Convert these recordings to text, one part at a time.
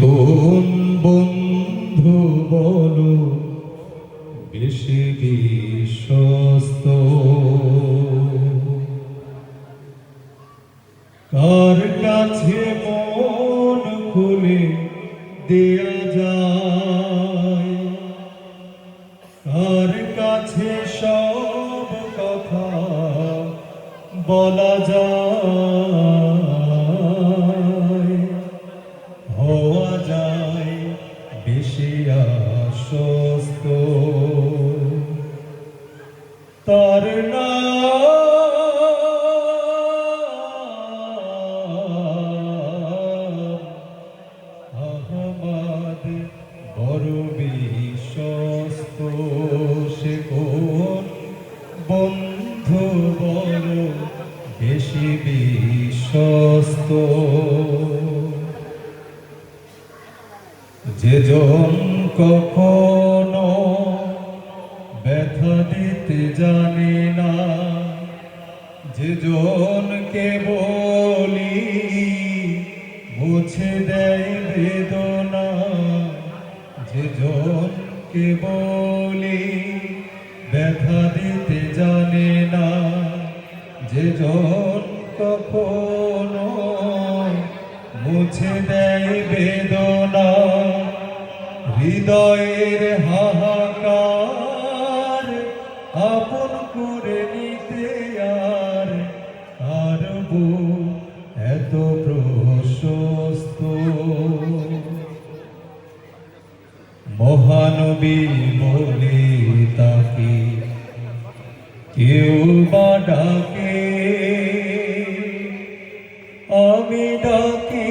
কোন বন্ধু বলো, বেশি বিশ্বস্ত। কার কাছে মন খুলে দেয়া যায়? কার কাছে সব কথা বলা যায়? আশ্বস্ত তার নাম আহমদ বড় বিশ্বস্ত সে কোন বড় বেশি বিশ্বস্ত? যেজন কখনো ব্যথা দিতে জানে না। যেজনকে বলি, মুছে দেয় বেদনা। যেজনকে বলি, ব্যথা দিতে জানে না। যেজন কখনো মুছে দেয় বেদনা। হৃদয়ের হাহাকার আপন করে নিতে আর পারব এত প্রশস্ত। মহানবী বলে তাকে কেউ বা ডাকে, আমি ডাকি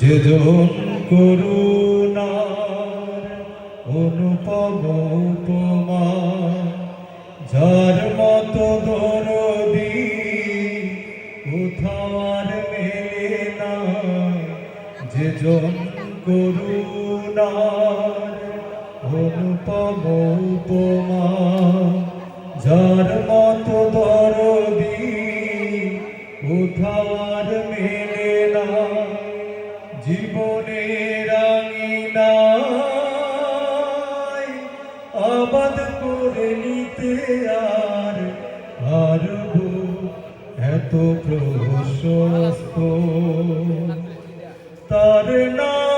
যেজন করুণার অনুপম উপমা, যার মতো দরদি কোথাও আর মেলে না যেজন করুণার অনুপম উপমা, যার মতো করে নিতে আর পারব এত প্রশস্ত। তার নাম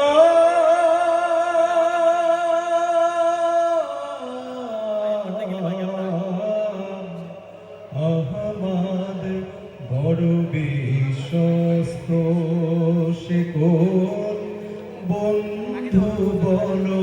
আহমদ বড় বিশ্বস্ত। সে কোন বন্ধু বলো